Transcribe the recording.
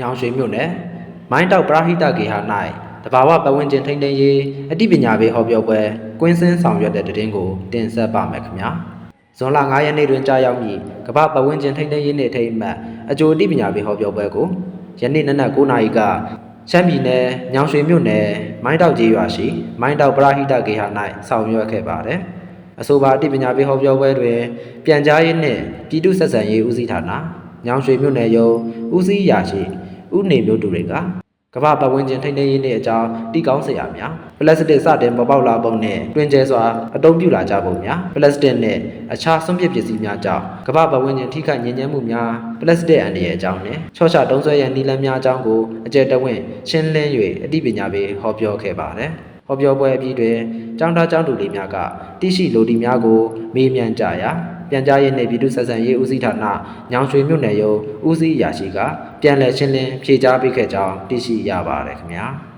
ညောင်ရွှေမြို့နယ်မိုင်းတောက်ပရာဟိတကေဟာ၌တဘာဝပတ်ဝန်းကျင်ထိန်းသိမ်းရေးအသိပညာပေးဟောပြောပွဲကွင်းစင်းဆောင်ရွက်တဲ့တဲ့တင်ကိုတင်ဆက်ပါမယ်ခင်ဗျာဇွန်လ9ရက်နေ့တွင်ကြာရောက်မည့်ကမ္ဘာပတ်ဝန်းကျင်ထိန်းသိမ်းရေးနေ့ထိမ်းအမှတ်အကျိုးအသိပညာပေးဟောပြောပွဲကိုယနေ့နနက်9:00နာရီကရှမ်းပြည်နယ်ညောင်ရွှေမြို့နယ်မိုင်းတောက်ကျေးရွာရှိမိုင်းတောက်ပရာဟိတကေဟာ၌ဆောင်ရွက်ခဲ့ပါတယ်အဆိုပါအသိပညာပေးဟောပြောပွဲတွင်ပြန်ကြားရေးနှင့်ပြည်သူ့ဆက်ဆံရေးဦးစီးဌာနညောင်ရွှေမြို့နယ်ရုံးဦးစီးရာရှိ ဦးနေမျိုးတူတွေကကမ္ဘာပတ်ဝန်းကျင်ထိန်းသိမ်းရေးနှင့်အကြောင်းတီကောင်းစရာများပလတ်စတစ်စတင်ပေါ်ပေါက်လာပုံနှင့်တွင်ကျဲစွာအသုံးပြုလာကြပုံများပလတ်စတစ်နှင့်အခြားစွန့်ပစ်ပစ္စည်းများကြောင့်ကမ္ဘာပတ်ဝန်းကျင်ထိခိုက်ညစ်ညမ်းမှုများပလတ်စတစ်အန္တရာယ်အကြောင်းနှင့်ချော့ချတုံးဆွဲရန်နည်းလမ်းများအကြောင်းကိုအကျယ်တဝင့်ရှင်းလင်း၍အသိပညာပေးဟောပြောခဲ့ပါတယ်ဟောပြောပွဲအပြီးတွင်ကျောင်းသားကျောင်းသူလေးများကတိရှိလိုဒီများကိုမေးမြန်းကြရာ ပြန်ကြားရေးနှင့်ပြည်သူ့ဆက်ဆံရေးဦးစီးဌာနညောင်ရွှေမြို့နယ်ရုံးဦးစီးရာရှိကပြန်လည်ရှင်းလင်းဖြေကြားပေးခဲ့ကြောင်းသိရှိရပါတယ်ခင်ဗျာ။